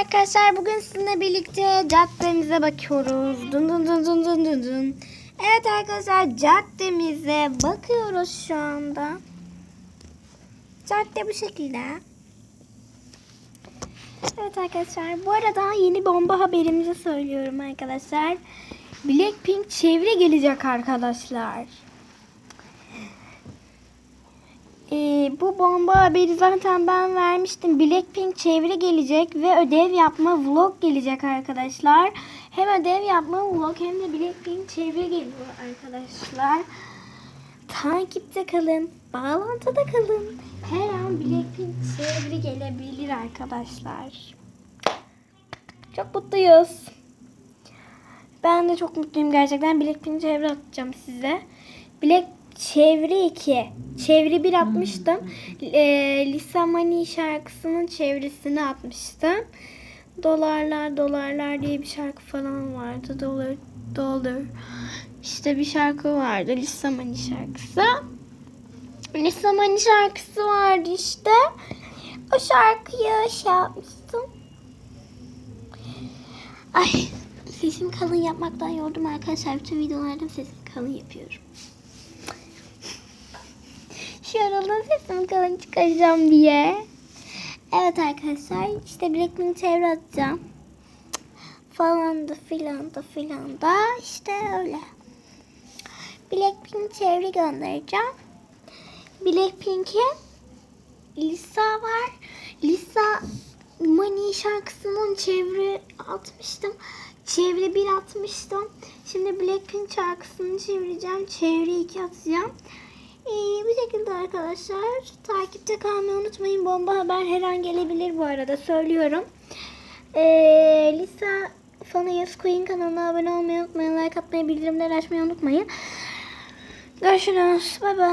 arkadaşlar bugün sizinle birlikte caddemize bakıyoruz. Dun dun dun dun dun dun dun. Evet arkadaşlar caddemize bakıyoruz şu anda. Cadde bu şekilde. Evet arkadaşlar bu arada yeni bomba haberimizi söylüyorum arkadaşlar. Blackpink çevre gelecek arkadaşlar. Bu bomba haberi zaten ben vermiştim. Blackpink çevre gelecek ve ödev yapma vlog gelecek arkadaşlar. Hem ödev yapma vlog hem de Blackpink çevre geliyor arkadaşlar. Takipte kalın, bağlantıda kalın. Her an Blackpink çevre gelebilir arkadaşlar. Çok mutluyuz. Ben de çok mutluyum gerçekten. Blackpink çevre atacağım size. Black çevre 2. Çevre 1 atmıştım. E, Lisa Money şarkısının çevresini atmıştım. Dolarlar dolarlar diye bir şarkı falan vardı. Dolar dolar. İşte bir şarkı vardı. Lisa Money şarkısı. Lisa Money şarkısı vardı işte. O şarkıyı şey yapmıştım. Ay sesim kalın yapmaktan yordum arkadaşlar. Bütün videolarda sesim kalın yapıyorum. Şu aralığı sesimi kalın çıkaracağım diye. Evet arkadaşlar işte Blackpink çevre atacağım. Falan da filan da filan da işte öyle. Blackpink çevre göndereceğim. Blackpink'e Lisa var. Lisa Money şarkısının çevre atmıştım. Çevre bir atmıştım. Şimdi Blackpink şarkısını çevireceğim. Çevre iki atacağım. Ee, bu şekilde arkadaşlar. Takipte kalmayı unutmayın. Bomba haber her an gelebilir bu arada. Söylüyorum. Ee, Lisa Fanayas Queen kanalına abone olmayı unutmayın. Like atmayı, bildirimleri açmayı unutmayın. Görüşürüz. Bye bye.